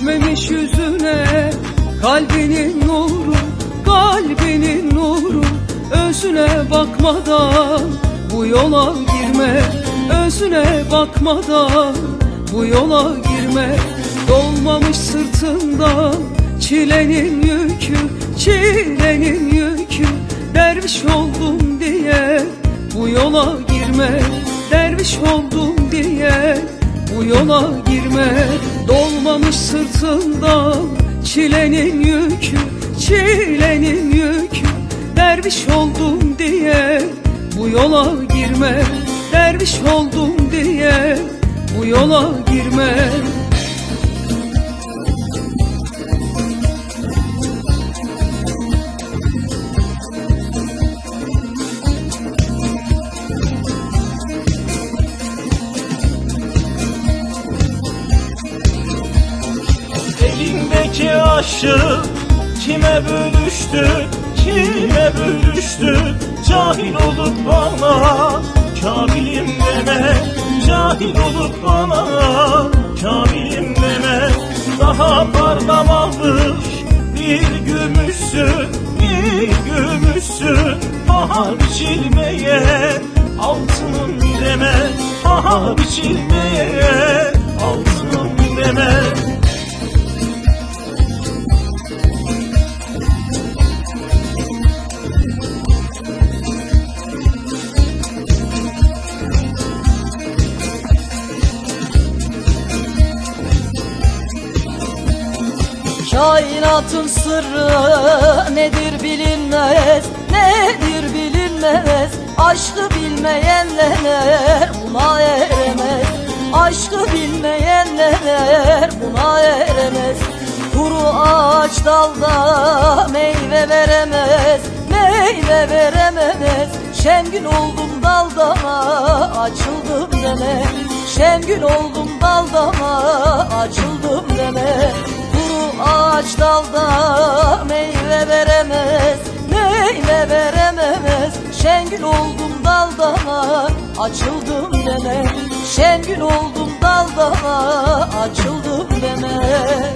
Düşmemiş yüzüne kalbinin nuru Kalbinin nuru. Özüne bakmadan bu yola girme Özüne bakmadan bu yola girme. Dolmamış sırtından çilenin yükü Çilenin yükü. Derviş oldum diye bu yola girme Derviş oldum diye bu yola girme Dolmamış sırtından çilenin yükü Çilenin yükü. Derviş oldum diye bu yola girme Derviş oldum diye bu yola girme Aşık kime bölüştü, kime bölüştü? Cahil olup bana Kamilim deme Cahil olup bana. Kamilim deme Daha parlamamış bir gümüşsün Bir gümüşsün. Bahar biçilmeye Altınım deme Bahar biçilmeye Altınım Kainatın sırrı nedir bilinmez Nedir bilinmez. Aşkı bilmeyenler buna eremez. Aşkı bilmeyenler buna eremez. Kuru ağaç dalda meyve veremez Meyve veremez. Şengül oldum daldama açıldım deme Şengül oldum daldama veremez Neyle veremez? Şengül oldum daldana Açıldım deme. Şengül oldum daldana Açıldım deme.